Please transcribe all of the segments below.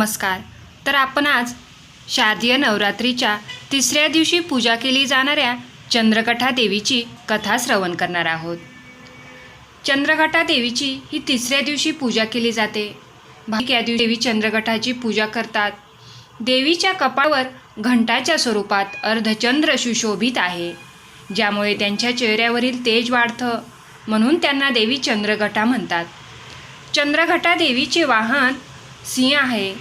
नमस्कार. तर आपण आज शारदीय नवरात्रीच्या तिसऱ्या दिवशी पूजा केली जाणाऱ्या चंद्रकठा देवीची कथा श्रवण करणार आहोत. चंद्रघटा देवीची ही तिसऱ्या दिवशी पूजा केली जाते. भाविक या दिवशी देवी चंद्रघटाची पूजा करतात. देवीच्या कपाळावर घंटाच्या स्वरूपात अर्धचंद्र सुशोभित आहे. ज्यामुळे त्यांच्या चेहऱ्यावरील तेज वाढतं म्हणून त्यांना देवी चंद्रघटा म्हणतात. चंद्रघटा देवीचे वाहन सिंह आहे.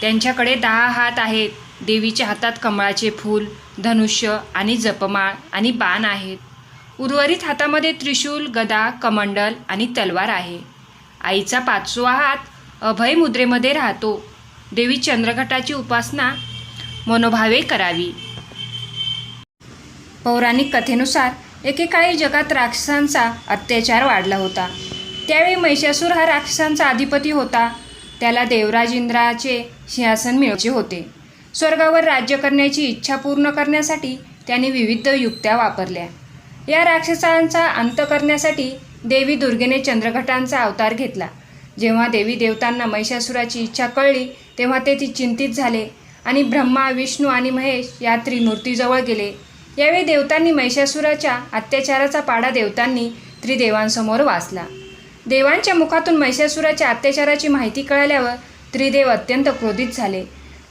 त्यांच्याकडे दहा हात आहेत. देवीच्या हातात कमळाचे फूल धनुष्य आणि जपमाळ आणि बाण आहेत. उर्वरित हातामध्ये त्रिशूल गदा कमंडल आणि तलवार आहे. आईचा पाचवा हात अभय मुद्रेमध्ये राहतो. देवी चंद्रघटाची उपासना मनोभावे करावी. पौराणिक कथेनुसार एकेकाळी जगात राक्षसांचा अत्याचार वाढला होता. त्यावेळी महिषासूर हा राक्षसांचा अधिपती होता. त्याला देवराज इंद्राचे सिंहासन मिळवचे होते. स्वर्गावर राज्य करण्याची इच्छा पूर्ण करण्यासाठी त्याने विविध युक्त्या वापरल्या. या राक्षसांचा अंत करण्यासाठी देवी दुर्गेने चंद्रघटांचा अवतार घेतला. जेव्हा देवी देवतांना महिषासुराची इच्छा कळली तेव्हा ते ती चिंतित झाले आणि ब्रह्मा विष्णू आणि महेश या त्रिमूर्तीजवळ गेले. यावेळी देवतांनी महिषासुराच्या अत्याचाराचा पाडा देवतांनी त्रिदेवांसमोर वाचला. देवांच्या मुखातून महिषासुराच्या अत्याचाराची माहिती कळाल्यावर त्रिदेव अत्यंत क्रोधित झाले.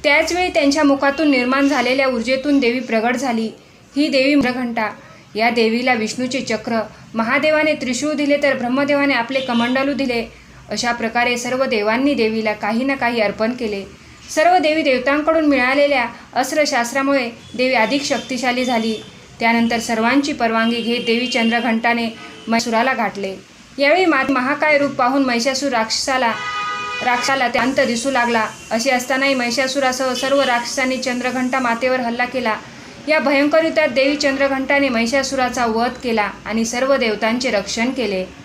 त्याचवेळी त्यांच्या मुखातून निर्माण झालेल्या ऊर्जेतून देवी प्रगट झाली. ही देवी मृघंटा या देवीला विष्णूचे चक्र महादेवाने त्रिशूळ दिले तर ब्रह्मदेवाने आपले कमंडलू दिले. अशा प्रकारे सर्व देवांनी देवीला काही ना काही अर्पण केले. सर्व देवी देवतांकडून मिळालेल्या अस्त्रशास्त्रामुळे देवी अधिक शक्तिशाली झाली. त्यानंतर सर्वांची परवानगी घेत देवी चंद्रघंटाने मैसुराला गाठले. यावेळी मा महाकाय रूप पाहून महिषासूर राक्षसाला राक्षाला ते अंत दिसू लागला. असे असतानाही महिषासुरासह सर्व राक्षसांनी चंद्रघंटा मातेवर हल्ला केला. या भयंकर युद्धात देवी चंद्रघंटाने महिषासुराचा वध केला आणि सर्व देवतांचे रक्षण केले.